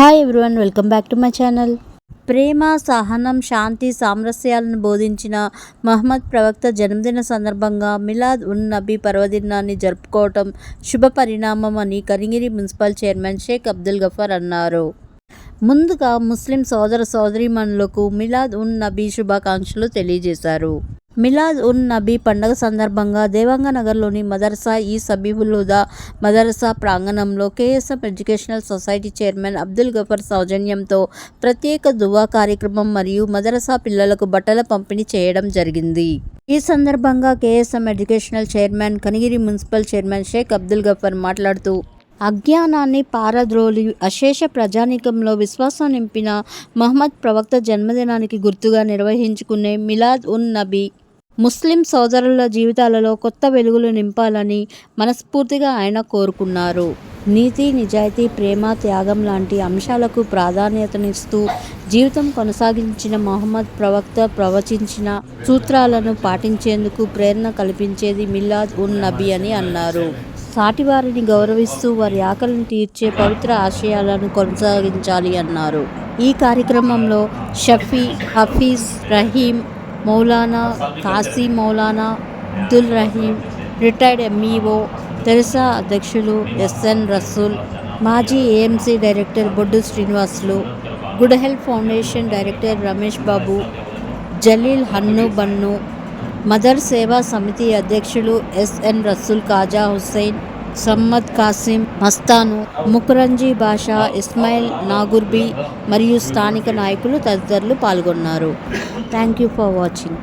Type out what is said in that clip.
Hi everyone welcome back to my channel ప్రేమ సహనం శాంతి సామరస్యాలను బోధించిన మహమ్మద్ ప్రవక్త జన్మదిన సందర్భంగా మిలాద్ ఉన్ నబీ పర్వదినాన్ని జరుపుకోవటం శుభ పరిణామం అని కరిగిరి మున్సిపల్ చైర్మన్ షేక్ అబ్దుల్ గఫర్ అన్నారు. ముందుగా ముస్లిం సోదర సోదరీమణులకు మిలాద్ ఉన్ నబీ శుభాకాంక్షలు తెలియజేశారు. మిలాద్ ఉన్ నబీ పండగ సందర్భంగా దేవాంగ నగర్లోని మదర్సా ఈ సబీబులుదా మదర్సా ప్రాంగణంలో KSM educational society chairman Abdul Gafar సౌజన్యంతో ప్రత్యేక దువా కార్యక్రమం మరియు మదరసా పిల్లలకు బట్టల పంపిణీ చేయడం జరిగింది. ఈ సందర్భంగా KSM educational chairman Kanigiri municipal chairman Sheikh Abdul Gafar మాట్లాడుతూ అజ్ఞానాన్ని పారద్రోలి అశేష ప్రజానీకంలో విశ్వాసం నింపిన మహమ్మద్ ప్రవక్త జన్మదినానికి గుర్తుగా నిర్వహించుకునే మిలాద్ ఉన్ నబీ ముస్లిం సోదరుల జీవితాలలో కొత్త వెలుగులు నింపాలని మనస్ఫూర్తిగా ఆయన కోరుకున్నారు. నీతి నిజాయితీ ప్రేమ త్యాగం లాంటి అంశాలకు ప్రాధాన్యతనిస్తూ జీవితం కొనసాగించిన మహమ్మద్ ప్రవక్త ప్రవచించిన సూత్రాలను పాటించేందుకు ప్రేరణ కల్పించేది మిలాద్ ఉన్ నబీ అని అన్నారు. సాటివారిని గౌరవిస్తూ వారి ఆకలిని తీర్చే పవిత్ర ఆశయాలను కొనసాగించాలి అన్నారు. ఈ కార్యక్రమంలో షఫీ హఫీజ్ రహీం మౌలానా కాశీ మౌలానా అబ్దుల్ రహీం రిటైర్డ్ ఎంఈఓ తెరసా అధ్యక్షులు ఎస్ఎన్ రసూల్ మాజీ AMC director Boddu Srinivasulu good health foundation director Ramesh Babu Jaleel Hannu Bannu mother Seva Samithi అధ్యక్షులు ఎస్ఎన్ రసూల్ కాజా హుస్సేన్ సమ్మద్ కాసిం మస్తాను ముకురంజీ బాషా ఇస్మాయిల్ నాగుర్బీ మరియు స్థానిక నాయకులు తదితరులు పాల్గొన్నారు. Thank you for watching